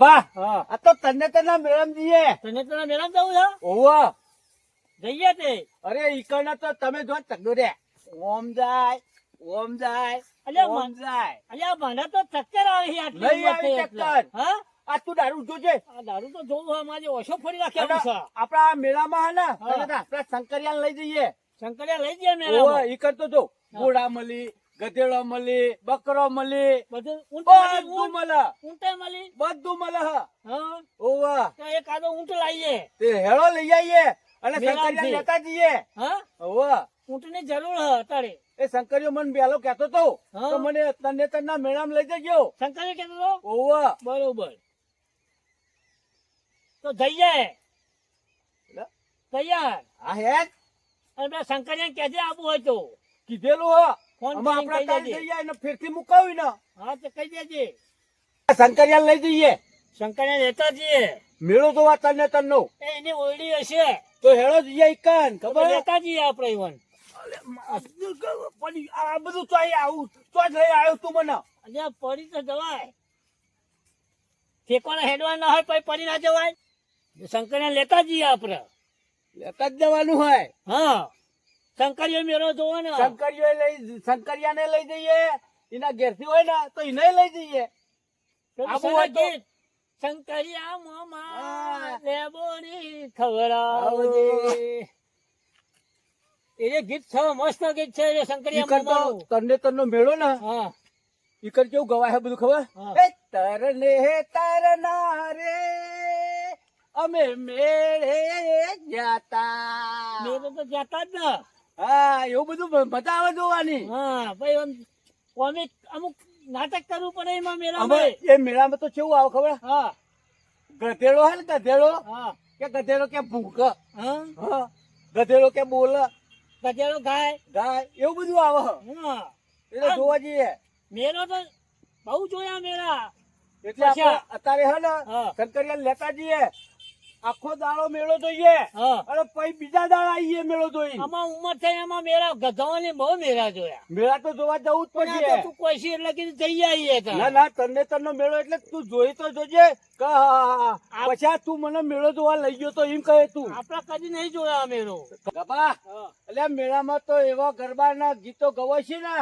ગાભા આ તો તને તને મેળમ જઈએ તને તને મેળામાં જવું છે? ઓવા જઈએ તે. અરે ઈકણ તો તમે જો તગડો રે. ઓમ જાય ઓમ જાય અલ્યા ઓમ જાય. અલ્યા મને તો ચક્કર આવે છે આટલી નહીં આવી ચક્કર. હા? આ તું દારૂ જોજે. આ દારૂ તો જોવું હોય મારે ઓછો ફરી રાખ્યા છે. આપડા મેળામાં હે ને તો આપણા લઈ જઈએ. શંકરિયા લઈ જઈએ મેળામાં. ઈકણ તો જો. ગોળા મળી ગધેડો મળી બકરો મળી બધું બધું મળે ઊંટે. મળી બધું મળે હા? ઓવા એક આદો ઊંટ લાવીએ તે હેળો લઈ આવીએ અને શંકરિયા લેતા જઈએ. હા? ઓવા ઊંટની જરૂર હ અત્યારે એ શંકરિયો મને પેલો કેતો તો. તો મને તને તના મેળામાં લઈ જજો. શંકરિયો કેતો તો? ઓવા બરોબર. તો જઈએ. જાય તૈયાર. હા હે અને પેલા શંકરિયા કેજે આવું હોય તો. કીધેલું હ. ફોન આમાં કરીને આપણા કહી કાલ દેજે. થઈ ફેરથી મુકાવી ને. હા તો કહી દેજે. શંકરિયા લઈ જઈએ. શંકરિયા લેતા જઈએ મેળો જોવા તને તનનો. એની ઓરડી હશે. તો હેળો જઈએ ઈકાન ખબર લેતા જઈએ આપણે ઈવન. પડી આ બધું તો અહીં આવું તો જ લઈ આવ્યો તું મને. અલ્યા પડી તો જવાય. ઠેકોને હેડવા ના હોય પછી પડી ના જવાય. શંકરિયા લેતા જઈએ આપણે. લેતા જ જવાનું હોય. હા. શંકરિયો મેળો જોવો ને શંકરિયો લઈ શંકરિયાને લઈ જઈએ એના ઘેરથી હોય ને તો એને લઈ જઈએ. શંકરિયા મામા હા. લેબોની ખવડાવજે. એ ગીત છે મસ્ત ગીત છે એ શંકરિયા મામા. તને તનનો મેળો ને હા ઈકર કેવું ગવાય છે બધું ખબર હા. એ તરને તરનાર રે અમે મેળે જાતા મેળે તો જતા જ ને હા એવું બધું મજા આવે જોવાની. હા ભાઈ કોમિક અમુક નાટક કરવું પડે એમાં મેળામાં. એ મેળામાં તો કેવું આવે ખબર? હા. ગધેડો હે ને ગધેડો? હા. કે ગધેડો કે ભૂખ હા. ગધેડો કે બોલ? ગધેડો ગાય? ગાય? એવું બધું આવે. હા. એટલે જોવા જઈએ. મેળો તો બહુ જોયા મેળા. એટલે અત્યારે હે ને. શંકરિયા લેતા જઈએ. આખો દાડો મેળો જોઈએ. અને પછી બીજા દાડા આવીએ મેળો જોઈ આમાં ઉંમર થઈ એમાં મેળા ગધાઓની બહુ મેળા જોયા. મેળા તો જોવા જવું જ તો પડશે તું કોઈ એટલે કીધું જઈ આવીએ ના ના તને તને મેળો એટલે તું જોઈ તો જોજે. પછી તું મને મેળો જોવા લઈ ગયો તો એમ કહે તું. આપડા કદી નહીં જોયા મેળો. ગભા. એટલે મેળામાં તો એવા ગરબાના ગીતો ગવાય છે ને.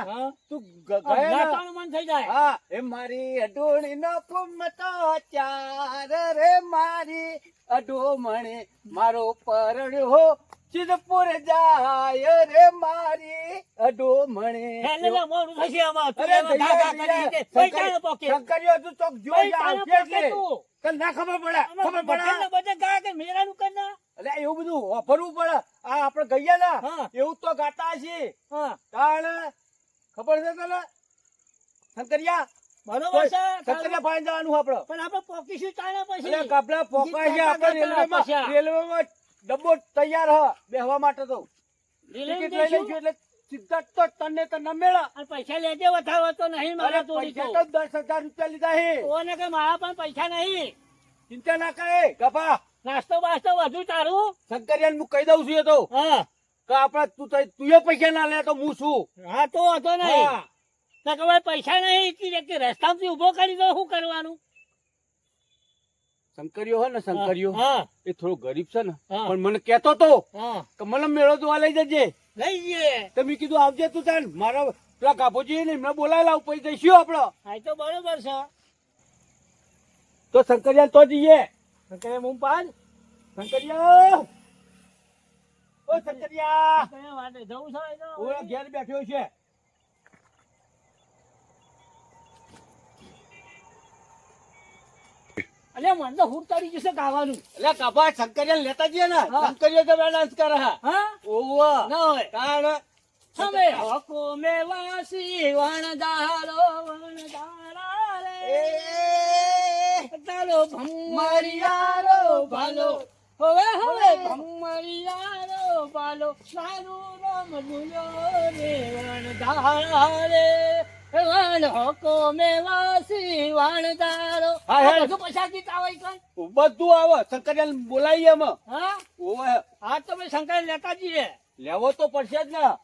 તું ગયે ને? મન થઈ જાય. હા એ મારી અઢોણી નો ફૂમતો ચાર રે મારી અઢોમણે મારો પરણ્યો ચિદપુર જાય રે મારી અઢોમણે હેલે થશે આમાં. તું અરે એમાં ભૈયા, ઘા ઘા કરી દે. કોઈ પોકે. શંકરીઓ તું ચોક જો જા, ચાલે આવશે પોકે એટલે. તું. ના ખબર પડે ખબર પડે બધા ગા કે મેળાનું કર એટલે એવું બધું વાપરવું પડે આ આપણે ગયા ને. એવું તો ગાતા છે હા. તાણ ખબર છે તને શંકરિયા બરોબર છે શંકરિયા ફાઈન જવાનું આપડે. પણ આપણે પોકીશું ચાલે પછી. એટલે પોકાય છે આપણે રેલવેમાં. રેલવેમાં ડબ્બો તૈયાર હ બેહવા માટે તો. ટિકિટ લઈ લઈશું એટલે સીધા તો તને તને મેળા. અને પૈસા લેજે વધારો તો નહીં મારા જોડી પૈસા તો તો દસ હજાર રૂપિયા લીધા હે. ઓને કે મારા પણ પૈસા નહીં? ચિંતા ના કરે ગપા નાસ્તો બાસ્તો વધુ તારું શંકરિયાને હું કહી દઉં છું એ તો. હા. કે આપડા તું તો- પૈસા ના લે તો હું છું હા તો વાંધો નહીં. કે ભાઈ પૈસા નહીં એટલી રસ્તા રસ્તામાંથી ઊભો કરી દો શું કરવાનું? શંકરિયો હે ને શંકરિયો હા એ થોડો ગરીબ છે ને પણ મને કેતો તો કે મને મેળો જોવા લઈ જજે. લઈ જઈએ. તો મેં કીધું આવજે તું તાન મારા પેલા કાપોજી ને એમને બોલાવી લાવ પછી જઈશું આપડે. હા તો બરોબર છે. તો શંકરિયા તો જઈએ. શંકરિયા મું પાલ શંકરિયા! ઓ શંકરિયા! શંકરે વાટે જવું છે? ઓલા ઘેર બેઠ્યો છે. અલ્યા મને તો હુર તરી જશે ગાવાનું. અલે કપા શંકરિયા લેતા જઈએ ને. શંકરિયા તો ડાન્સ કરે હા. ઓવો ના હોય. તાણ. હવે? હકો મે વાસી વણદારો વણદારા રે તારો ભમરિયારો ભાલો. હવે હવે? ભમરિયારો ભાલો. સારું નામ ભૂલ્યો રે વણદારા રે હકો મે વાસી વણદારો. હા, હા. બધું પૈસા ગીત આવે કઈ બધું આવે. શંકરિયા બોલાવીએ અમે હા? ઓવે. આ તમે શંકર લેતા જઈએ. લેવો તો પડશે જ ને.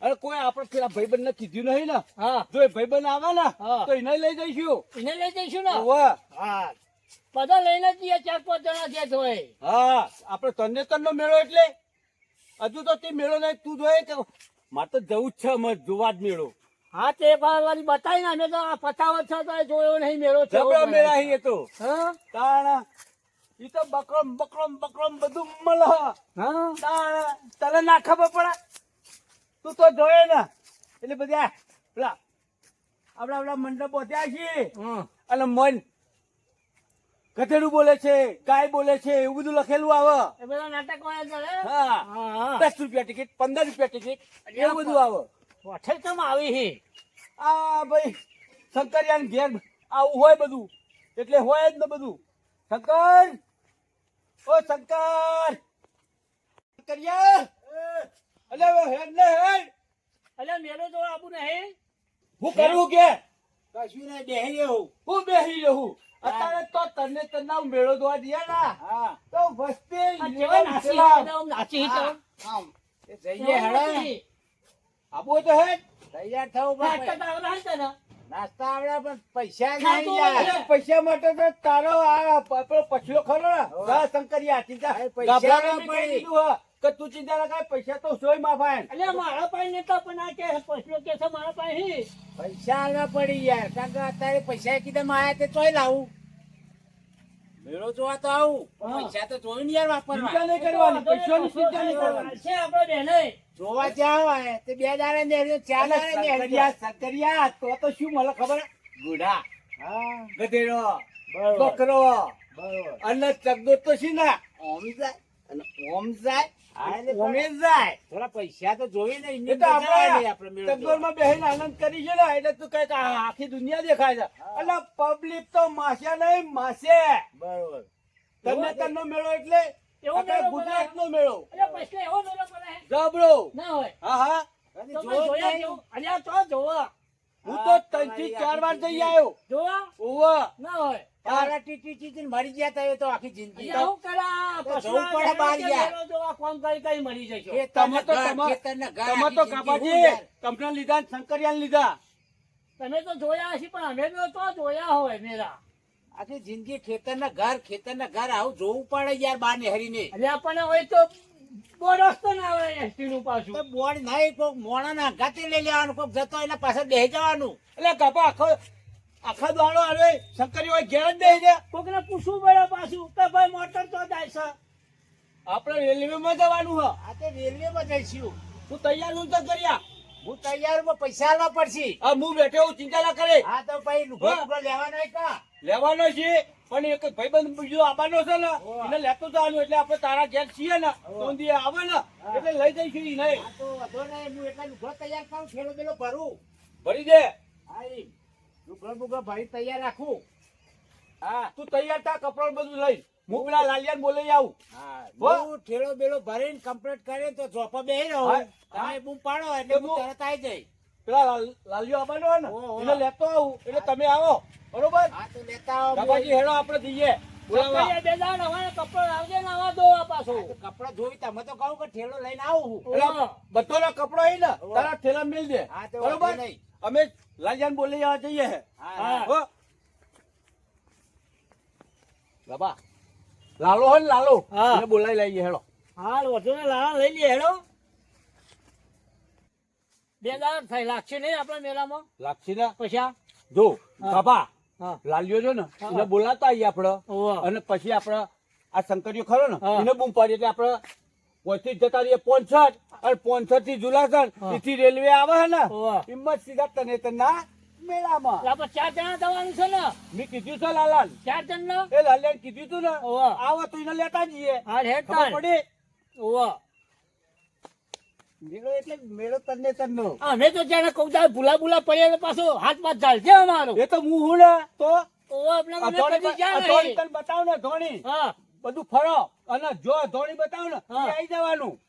અરે કોઈ આપણે પેલા ભાઈબંધ ને કીધું નહીં ને? હા. જો એ ભાઈબંધ આવે ને તો એને લઈ જઈશું. એને લઈ જઈશું ને? હોવે. હા. બધા લઈને જઈએ ચાર પાંચ જણા જે જોઈ હા આપણે તને તનનો મેળો એટલે? હજુ તો તે મેળો નહીં તું જોયે કે મારે તો જવું જ છે અમે જોવા જ મેળો. હા તે વાળી બતાવી ને મેં તો આ પતાવત છે તો જોયો નહીં મેળો છે જબરો મેળા હી એ તો. હા? તાણ ઈ તો બકરમ બકરમ બકરમ બધું મળ હા. તાણ તને ના ખબર પડે? તું તો જોયે ને. એટલે બધા પેલા આપડા આપડા મંડપ ત્યાં છીએ. હા. અને મન ગધેડું બોલે છે ગાય બોલે છે એવું બધું લખેલું આવે. એ બધા નાટક વાળા હા? દસ રૂપિયા ટિકિટ પંદર રૂપિયા ટિકિટ એવું બધું આવે. હોઠે કેમ આવી હે. આ ભાઈ શંકરિયાન ઘેર આવું હોય બધું. એટલે હોય જ ને બધું. શંકર! ઓ શંકર! શંકરિયા! અલે હેડ ને હેડ! જો આબુ નહીં હું. કરવું કે? કશું નહીં બેહી રહ્યો હું બેહી રહું. અત્યારે તો તને તના મેળો જોવા દે ના. હા. તો વસ્તી નાસી જઈએ હેડો. આપવું તો હે તૈયાર થવું પડે. આવડે નાસ્તા આવડે પણ પૈસા નહીં યાર. પૈસા માટે તો તારો આ પેલો પછલો ખરો ને. જા શંકરિયા ચિંતા. પૈસા પડી. હે કે તું ચિંતા ના કર પૈસા તો સોયમાં ભાઈ. એટલે મારા પાસે નતા પણ આ કે પછલો કે છે મારા પાસે. પૈસા આલવા પડી યાર. કારણ કે અત્યારે પૈસા કીધા આયા તે તોય લાવું. મેળો જોવા તો આવું. પૈસા તો જોયું ને યાર ચિંતા નહીં કરવાની પૈસાની ચિંતા નહીં કરવાની. છે આપણે બેને. જોવા જાવ હે તે બે દાડે ને ચાર દાડે ને હરિયા શંકરિયા તો તો શું મને ખબર? હે? ગુડા હા. ગધેડો. બકરો બરોબર. અને ચગદો તો છે ના ઓમ જાય અને ઓમે જાય થોડા પૈસા તો જોઈએ ને માં બેહીને આનંદ કરી છે ને એટલે તું કહે આખી દુનિયા દેખાય છે. એટલે પબ્લિક તો માસ્યા નહીં માસે. બરોબર. તમને તનનો મેળો એટલે એવો મેળો ગુજરાતનો મેળો. એવો મેળો જબરો. ના હોય. હું તો ત્રણથી ચાર વાર જઈ આવ્યો. જોવા? ના હોય. તારા ટીટી ટીટી મરી ગયા તા એ તો આખી જિંદગી. અલ્યા કરા જવું પડે બહાર મેળો યાર. કે કોમ કરી કરી મરી જશો. તમે તો ઘર, તમા- ખેતરના ઘર, તમે આખી તો જિંદગી કાપાજી હું કંપના લીધા ને લીધા. તમે તો જોયા હશે પણ અમે તો જોયા હોય મેરા. આખી જિંદગી ખેતરના ઘર ખેતરના ઘર આવું જોવું પડે યાર બાર નેહરીને. એટલે આપણને હોય તો બોરસ તો ના આવે એસટી નું પાછું બોર્ડ નહીં કોક મોણા ના ગાતે લઈ લેવાનું કોક જતો એના પાછળ બેસી જવાનું. એટલે કપા આખો આખા દાડો આવે શંકરિયો હોય ઘેર જ દઈ દે કોકને પૂછવું પડે પાછું કે ભાઈ મોટર તો જાય છે. આપણે રેલવેમાં જવાનું હ. આ તો રેલવેમાં જઈશું. તું તૈયાર હું તો કર્યા. હું તૈયારમાં પૈસા આલવા પડશે. હા હું બેઠો હું ચિંતા ના કરે. હા તો ભાઈ લુગડો હા. લેવાનો કા? લેવાનો છે પણ એક ભાઈબંધ બીજો આવવાનો છે ને. એને લેતો જવાનું એટલે આપણે તારા ઘેર છીએ ને. તો આવે ને એટલે લઈ જઈશું ઈ નહીં તો વધો નહીં હું એટલા લુગડો તૈયાર કરું થેલો બેલો ભરું. ભરી દે. હા તૈયાર રાખું. હા તું તૈયાર થા કપડો બધું લઈ. હું પેલા લાલિયાને બોલાઈ આવું. હા હો. ઠેલો બેલો ભરીને કમ્પ્લીટ કરે તો ચોપા બેહી રહો. તમે બૂમ પાડો એટલે હું તરત આવી જઈ પેલા લાલ- લાલિયો આવવાનો ને. લેતો આવું. એટલે તમે આવો. બરોબર? હા તો લેતા આવો બાબાજી હેડો આપણે જઈએ. અમે જઈએ બાબા લાલો હોય ને લાલો. હા. એને બોલાઈ લઈએ હેડો હાલ વધુ ને લાલા લઈ લઈએ હેડો બે દાડ થઈ લાગશે નહીં આપણા મેળામાં? લાગશે ને? પૈસા? જો બાબા લાલિયો છે ને એને બોલાતા આવીએ આપડે. અને પછી આપણે આ શંકરિયો ખરો ને. એને બૂમ પાડી એટલે આપડે પોચી જતા રહીએ પોનસઠ. અને પોનસઠથી જુલાસર એથી રેલવે આવે હે ને હિંમત સીધા તને તના મેળામાં ચાર જણા જવાનું છે ને? મેં કીધું છે લાલાન. ચાર જણ એ લાલિયાને કીધું તું ને. આવો તો એને લેતા જઈએ. હા હેડ પડે? ઓવા. મેળો એટલે મેળો તને તનનો અમે તો જાણે કઉ ભૂલા ભૂલા પડ્યા પાછો હાથ પાથ ચાલશે અમારો? એ તો હું હું ને? તો? બતાવ ને ધોની હા. બધું ફરો. અને જો ધોની બતાવ ને. આવી જવાનું.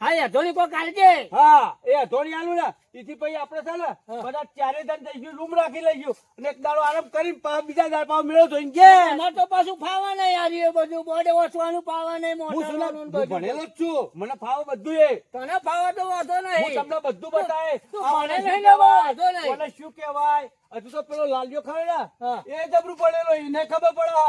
હા એ ધોની કોક આલજે. હા એ અધોણી આલુ ને તેથી પછી આપણે છે ને બધા ચારે દાન ગયું લૂમ રાખી લઈશું અને એક દાડો આરામ કરીને બીજા દાડ પાછો મેળો તો ઘેર. ના તો પાછું ફાવા નહીં યાર એ બધું બોડે ઓછવાનું ફાવા નહીં હું શું ના- મોટરનું હું ભણેલો જ છું. મને ફાવો બધું એ. તને ફાવા તો વાંધો હું નહીં તમને બધું બતાય મને નહીં ને વાંધો નહીં. મને શું કહેવાય? હજુ તો પેલો લાલજો ખરો ને. હા. એ જબરું પડેલો એને ખબર પડે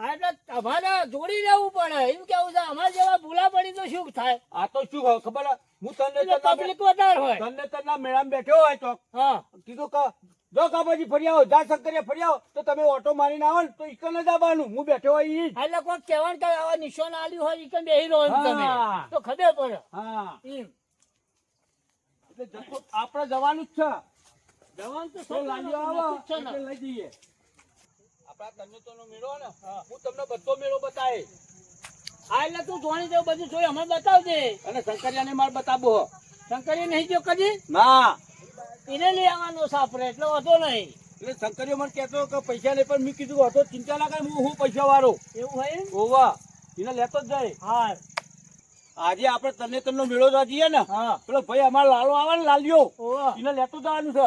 હા. હા, એટલે તમારે જોડી રહેવું પડે. એમ કેવું છે અમારા જેવા ભૂલા પડી તો શું થાય? આ તો શું ખબર ખબર હું? તને તકલીફ વધારે હોય. તને તને મેળામ બેઠો હોય તો હા. કીધું કે જો કાપાજી ફરી આવો જા શંકરિયા ફરી આવો તો તમે ઓટો મારીને આવો ને તો ઈકન જ આવવાનું હું બેઠો હોય ઈ એટલે કોઈ કહેવાનું કે આવા નિશાન આલ્યું હોય ઈ કઈ બેહી રહો તમે. તો ખબર પડે. હા. એમ. એટલે જતો આપણે જવાનું જ છે. જવાનું તો તો લાગ્યો આવો લઈ જઈએ. આપણા મેળો ને હું તમને બધો મેળો બતાવે હા એટલે તું જોણી જેવું બધું જોઈ અમને બતાવજે. અને શંકરિયાને માર બતાવો શંકરી નહીં જો કદી? ના. એને લઈ આવવાનો સાપરે એટલે વાંધો નહીં. એટલે શંકરિયો મને કહેતો કે પૈસા નહીં પણ મેં કીધું હતો ચિંતા ના કરે હું હું પૈસા વાળો. એવું હોય ઓવા એને લેતો જ જાય. હા આજે આપણે તને તનનો મેળો જોવા જઈએ ને. હા. પેલો ભાઈ અમારો લાલો આવે ને લાલિયો. એને લેતો જવાનું છે.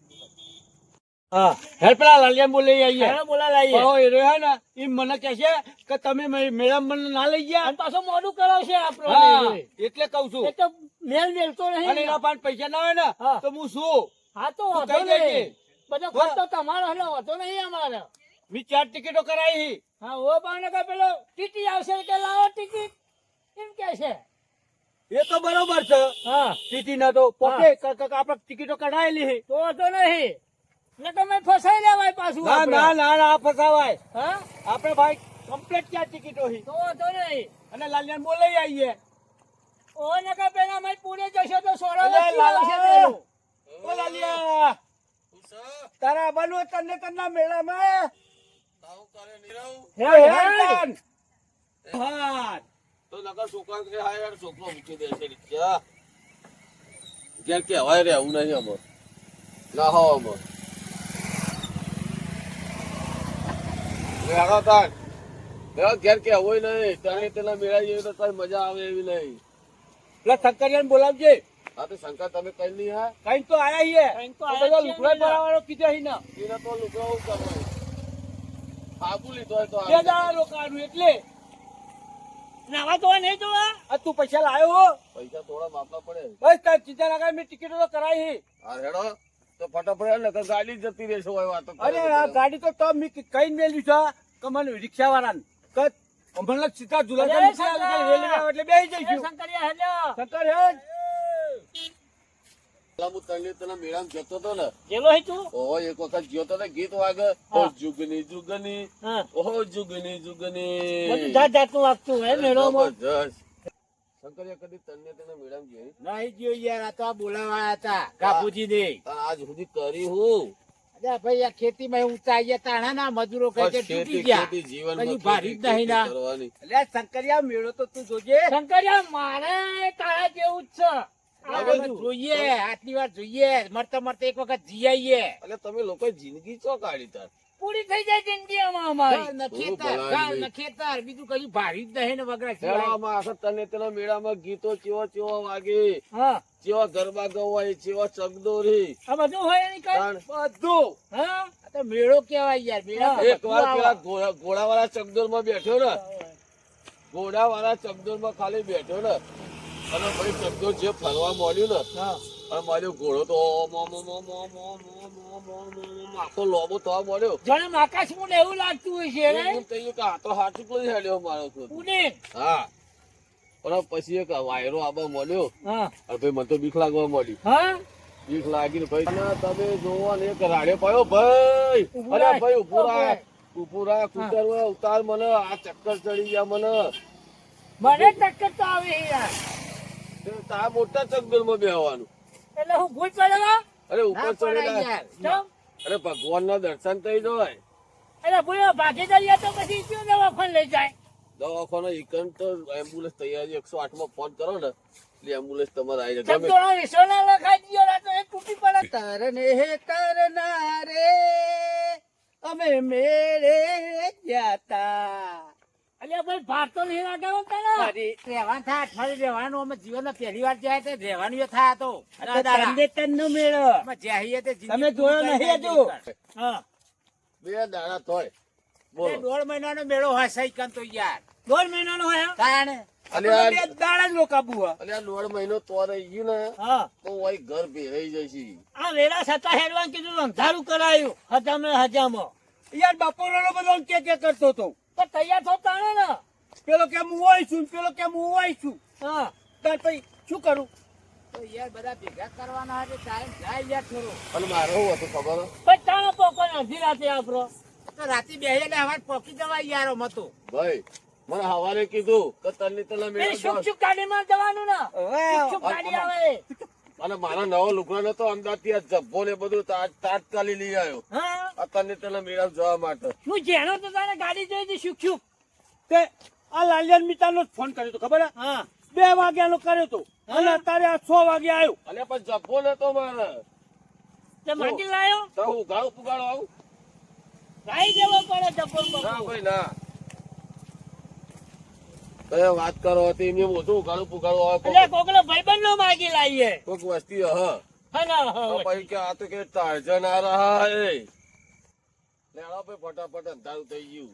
હે ઓવા તો વાંધો નહીં હા હેડ પેલા લાલિયા બોલે આવીએ. ચાલો બોલા લાવીએ કહો એ રહ્યો ને એ મને કહે છે કે તમે મે- મને ના લઈ ગયા. અને પાછો મોડું કરાવશે હા આપણો એટલે કઉ છું. એ તો મેલ મેલતો અને એના પાસે પૈસા ના હોય ને તો હું શું? હા તો વાંધો નહીં. બધો ખર્ચો તમારો એટલે વાંધો નહીં અમારે. મેં ચાર ટિકિટો કરાવી હા. ઓ પાને કે પેલો ટીટી આવશે કે લાવો ટિકિટ? એમ કે છે? એ તો બરોબર છે. હા. ટીટી ના તો પોતે આપણે ટિકિટો કઢાયેલી તો વાંધો નહીં. ને તમે ફસાઈ લેવાય પાછું ના ના ના ના ફસાવાય. હા? આપણે ભાઈ કમ્પ્લીટ ચાર ટિકિટો હી તો વાંધો નહીં. અને લાલિયાને બોલાઈ આવીએ. ઓ ને કે પેલા અમે પૂરે જશો તો વચ્ચે આવશે લાલા. પેલો. ઓ લાલિયા. તારા આવવાનું તને તના મેળામાં હે, હે, હે. હા. તો નકર છોકરા કે હા યાર છોકરો મૂકી દે છે રિક્ષા ઘેર કહેવાય રે એવું નહીં અમાર. ના હો અમાર. ઘેર નહીં. તને તેના મેળા જેવી તો કઈ મજા આવે એવી નહીં. પેલા શંકરિયાને બોલાવજે. હા તો શંકર તમે કઈ નહીં હા? કઈ તો આયા હીએ કંઈક તો તો આયા બધો જ છે લુગડા ને. ભરાવાનો કીધો હી ને. એને તો લુગડો એવું કરવાનું આબુ લીધો હોય તો બે દાડા રોકાવાનું એટલે. નાવા ધોવા નહીં જોવા આ તું પૈસા લાયો હો. પૈસા થોડા માપના પડે. બસ તાર ચિંતા ના કર મેં ટિકિટો તો કરાવી હી. હા હેડો. તો ફટાફટ ને ગાડી જતી રહેશે હોય વાતો અરે આ ગાડી તો તો કઈ મેલ્યું છે? કે મને રિક્ષા વાળાને કે અમને સીધા શંકર! એટલે રેલવે એટલે બેસી જઈશું. શંકર હું જતો ને. તું? ઓહો એક વખત ગયો તો ગીત વાગે. ઓ જુગની જુગની. ઓહો જુગની જુગની. બધું જાત જાતનું વાગતું હે મેળો જબરજસ્ત. શંકરિયા કદી તને તેના મેળામાં ગઈ નહીં. ગયો યાર આ તો આ બોલાવા હતા કાપુજી દે. આજ સુધી કરી હું. અરે ભાઈ આ ખેતીમાં ઊંચા ગયા તાણા ના મજૂરો કહે છે તૂટી ગયા. ખેતી જીવનમાં ભારી જ નહીં ના. એટલે શંકરિયા મેળો તો તું જોજે. શંકરિયા મારે તારા જેવું જ છે. આ બધું. જોઈએ આટલી વાર જોઈએ. મરતા મરતા એક વખત જી આવીએ એટલે તમે લોકો જિંદગી ચો કાઢી તાર? પૂરી થઈ જાય જિંદગી અમારી. બીજું કઈ ભારી જ નહીં ને વગરા મેળામાં આખા તને તેનો મેળામાં ગીતો ચેવો ચેવો વાગે. હા. ચેવા ગરબા ગવાય ચેવા ચગદોરી આ બધું હોય એની કઈ? બધું. હા? તો મેળો કેવાય યાર મેળા એક વાર પેલા ઘોડા ઘોડાવાળા ચકદોરમાં બેઠો ને. ઘોડાવાળા ચકદોરમાં ખાલી બેઠો ને. અને ભાઈ ચકદોર જે ફરવા મળ્યું ને હા. અને મારો ઘોડો તો આખો લોબો તો મળ્યો આકાશ એવું લાગતું હોય છે પછી એક વાયરો આબા મળ્યો મને તો બીક લાગવા મળી હા બીક લાગીને ભાઈ ના તમે જોવાનું એક રાડે પાયો ભાઈ અરે ભાઈ ઊભો રાખ ઊભો રાખ ઉતાર મને આ ચક્કર ચડી ગયા મને મને ચક્કર તો આવે યાર તા મોટા ચક્કરમાં બેહવાનું એટલે હું ભૂલ પડેલો અરે ઉપર ચડેલા અરે ભગવાન ના દર્શન થઈ જાય. એટલે ભૂલો ભાગી જઈએ તો પછી ક્યાં દવાખાને લઈ જાય? દવાખાનો એકમ તો એમ્બ્યુલન્સ તૈયારી એકસો આઠમાં ફોન કરો ને એટલે એમ્બ્યુલન્સ તમારે આવી જાય. શબ્દોનો વિશ્વના લખાઈ ગયો રાતો એ તૂટી પડે. તરને હે કરનારે અમે મેળે જાતા અલ્યા ભાઈ ભાર તો નહીં લાગાવો તને રહેવાનું થાય અઠવાડિયું રહેવાનું અમે જીવનમાં પહેલી વાર જાય તે રહેવાનું એ થાય તો. તંદે મેળો. જ્યાં તે તમે જોયો નહીં હજુ? હા. બે દાડા તોય. બોલો. દોઢ મહિનાનો મેળો હોય સૈકન તો યાર. દોઢ મહિનાનો હોય આ દોઢ મહિનો તો રહી ગયું ને હા. તો ઘર ભેરાઈ જશે. આ વેરા છતાં હેડવાન કીધું અંધારું કરાયું હજામે હજામાં યાર બપોરનો બધો કે કે કરતો હતો? તો તૈયાર થો તાણે ને. પેલો કે હું હોય છું પેલો કે હું હોય છું? હા તાર પછી શું કરું? તો યાર બધા ભેગા કરવાના હોય ટાઈમ જાય યાર થોડો. અને મારે શું હતું ખબર? પછી તાણે પોકો અડધી રાતે આપરો તો રાતે બેહી ને હવે પોકી જવાય યાર મતો ભાઈ મને હવારે કીધું કે તને તને મેળો શુક શુક ગાડીમાં જવાનું ને. શુક ગાડી આવે. અને મારા નવો લુગડા નતો અમદાવાદથી આ જબ્બો ને બધું તાજ- તાત્કાલિક લઈ આવ્યો. હા. આ તને તને મેળા જવા માટે. હું જેનો તો તારે ગાડી જોઈ હતી શીખ્યું તે આ લાલિયાન મિતાનો જ ફોન કર્યો તો ખબર હા? બે વાગ્યાનો કર્યો તો અને અત્યારે આ છ વાગે આવ્યો. અને પણ જબ્બો નતો મારે. તે માંગી લાયો? તો હું ઉગાડો પુગાડો આવું? રાઈ દેવો પડે જબ્બો ના કોઈ ના. તમે વાત કરો હતી? એમને મોટું ઉઘાડું પુઘાડું હોય એટલે કોકનો ભાઈબંધ નો માગી લાવીએ કોક વસ્તી હ. હા ના તો હા. પછી કે આ તો કે ટાર્જન આ રહા હે. લેડો ભાઈ ફટાફટ અંધારું થઈ ગયું.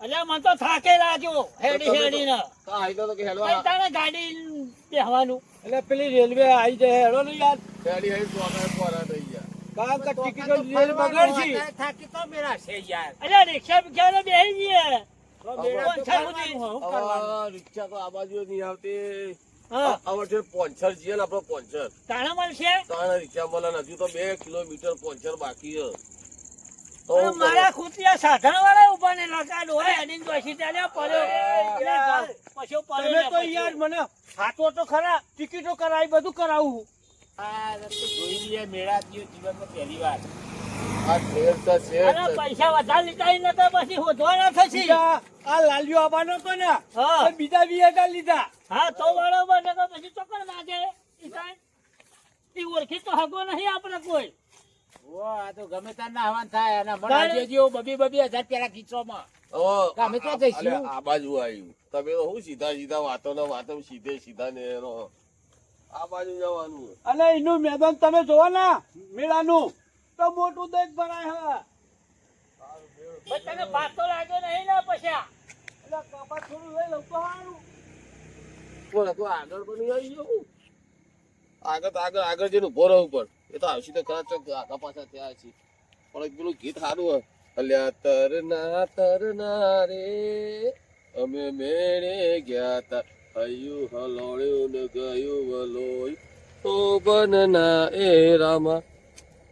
એટલે મને તો થાકે લાગ્યો હેડી હેડી ને આઈ તો કે હેડવા પછી ગાડી બેહવાનું. એટલે પેલી રેલવે આવી જાય હેડો ને યાર. હેડી હેડી ચોકા પોરા થઈ ગયા. કે રેલ થાકી તો છે યાર. એટલે રિક્ષા બિક્ષા બેહી જઈએ રિક્ષા તો આ બાજુ નહીં આવતી. હા. આ વચ્ચે ને આપડે પોંચર તાણે મળશે? તાણે રિક્ષા મળે હજુ તો બે કિલોમીટર પોંચર બાકી છે. તો અને હું મારા ખુતિયા સાધન વાળા ઊભા ને લગાડ હોય હેડીને બેસી ચાલ્યા પડ્યો. પછી પડ્યો તો યાર મને સાચો તો ખરા ટિકિટો કરાવી બધું કરાવું. આ જોઈ લઈએ મેળા જીવનમાં પહેલી વાર. પૈસા વધારે લીધા પછી હોધવાના થશે? આ લાલ્યો આવવાનો તો ને હા. બીજા વીસ હજાર લીધા. હા તો બરોબર ને તો પછી ચોકડ નાખે ઈ ઓળખી તો હગો નહીં આપણે કોઈ. ઓ આ તો ગમે તાર ના હવાન થાય અને મને તારે- જેવો બબી બબી હજાર પેલા ખીચોમાં હવે અમે તો આ- જઈશું. આ બાજુ આવ્યું તમે તો હું સીધા સીધા વાતો ને વાતો સીધે સીધા ને એનો આ બાજુ જવાનું. અને એનું મેદાન તમે જોવો ને મેળાનું? તો મોટું દેખ ભરાય હે. પણ તને ભાગ તો લાગ્યો નહીં ને પછી એટલે કાપા થોડું લઈ લઉં તો સારું બોલે તો આગળ બની આવી ગયો આગળ આગળ આગળ જઈને ઊભો રહું પણ એ તો આવશે તો ખરા આગા પાછા થયા છે. પણ પેલું ગીત સારું હે અલ્યા તરના તરના રે અમે મેળે ગયા તા. હૈયું હલોળ્યું ને ગયું વલોય તો બનના એ રામા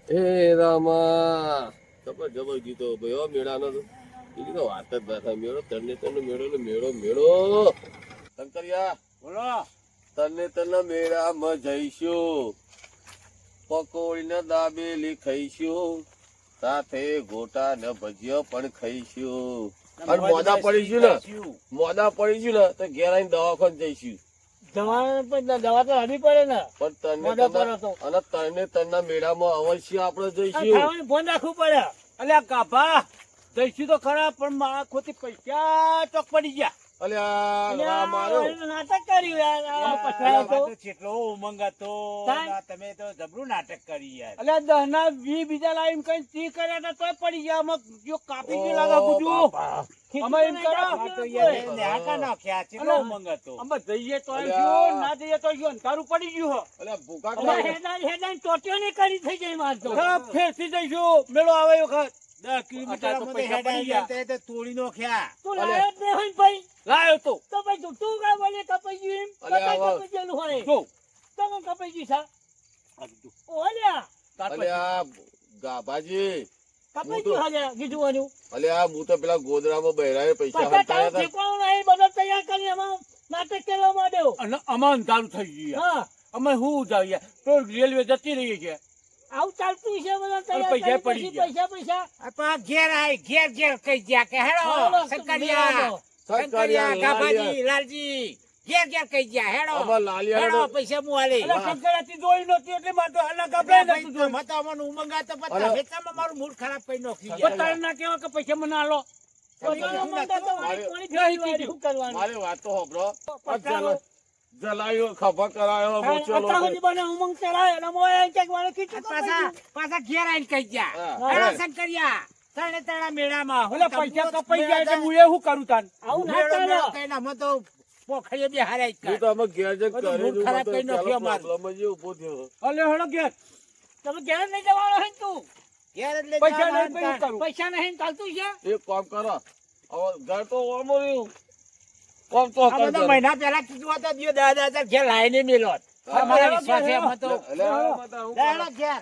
એ રામા. જબર જબર ગીતો ભાઈ હો મેળાનો તો. તો વાત જ ના મેળો તરને તરનો મેળો ને મેળો મેળો. શંકરિયા બોલો. તને તને મેળામાં જઈશું. પકોડી ને દાબેલી ખાઈશું. સાથે ગોટા ને ભજીયા પણ ખાઈશું. અને મોદા પડીશું ને મોદા પડીશું ને તો ઘેર આવીને દવાખાને જઈશું. પણ દવા તો હરી પડે ને. પણ તને તને અને તને તને મેળામાં અવશ્ય આપણે જઈશું. ફોન રાખવું પડે. અલ્યા કાપા જઈશું તો ખરા પણ મારા ખોટી પૈસા ચોક પડી ગયા. નાટક કર્યું યાર. આ પછાડ્યો તો. તો કેટલો ઉમંગ હતો તમે તો જબરું નાટક કરી યાર. અલ્યા દહના વી બીજા લાઈન કઈ તી કર્યા હતા તોય પડી ગયા. આમાં જો કાપી ગયું લાગે બધું અમે એમ કરો. આ તો યાર નેહાકા નાખ્યા કેટલો ઉમંગ હતો. અમે જઈએ તો એમ અલ્યા. થયું, ના જઈએ તો જો અંધારું પડી ગયું હો. અલ્યા? હેડલાઈન- હેડલાઈનની કરી થઈ ગઈ માર તો. ફેરથી જઈશું. મેળો આવે વખત. દસ કિલોમીટર પૈસા હેડાઈ ગયા. ગયા. તે તોડી નાખ્યા તું લાયો જ નહીં હોય ભાઈ. લાયો તો. તો ભાઈ તું- તું કાં બોલે કપાઈ ગયું એમ? કપાઈ કપાઈ ગયેલું હોય. જો. તો કપાઈ ગયું છે. ઓલ્યા, અલ્યા ગાભાજી. કપાઈ ગયું હાલ્યા, કીધું એનું. અલ્યા હું તો પેલા ગોદરામાં બહેરાએ પૈસા પાછા હતા ઠેકાણું નહીં, બધો તૈયાર કરી એમાં નાટક કરવા માંડ્યો. અને અમાન અંધારું થઈ ગયું હા, અમે શું જાઈએ? તો રેલવે જતી રહી છે આવું ચાલતું છે બધા તૈયાર પૈસા. પૈસા પૈસા. આ ઘેર આય ઘેર ઘેર કઈ ગયા કે હેડો શંકરિયા શંકરિયા ગાભાજી લાલજી ઘેર ઘેર કહી ગયા હેડો હેડો પૈસા હું આલે અલા જોઈ નહોતી એટલે મારે તો હાલના કાપડા ભાઈ, નહોતું જોયું. અમને ઉમંગા તો અરે. વેચામાં મારું મૂડ ખરાબ કરી નાખ્યું પણ ના કેવા કે પૈસા મને આલો. મારે- વાત તો. જલા- જલાયો ખભા કરાયો મોચેલો અત્યાર સુધી બને ઉમંગ ચડાય અને મોય કે વાળે ખીચું પાછા પાછા ઘેર આઈને કહી ગયા. હેડો શંકરિયા તણે તણા મેળામાં. ઓલે પૈસા કપાઈ ગયા એટલે હું એ હું કરું તાન? આવું ના મેળો. કઈના મ તો પોખરીએ બે હારાઈ કા તો અમે ઘેર જઈને કરે ઘરે ખરાબ કઈ નો નાખ્યો માર અમારો. problem જ થયો. અલે હણો ઘેર. તમે ઘેર જ નહીં જવાનો હે તું? ઘેર એટલે પૈસા નહીં કરું? પૈસા નહીં ચાલતું છે? એક કામ કરો. હવે ઘર તો ઓમો રહ્યું. કામ તો આ તો મહિના પહેલા કીધું હતું દિયો દાદા હજાર ઘેર લાઈને મેલો અમારા વિશ્વાસ એમ હતો? ઘેર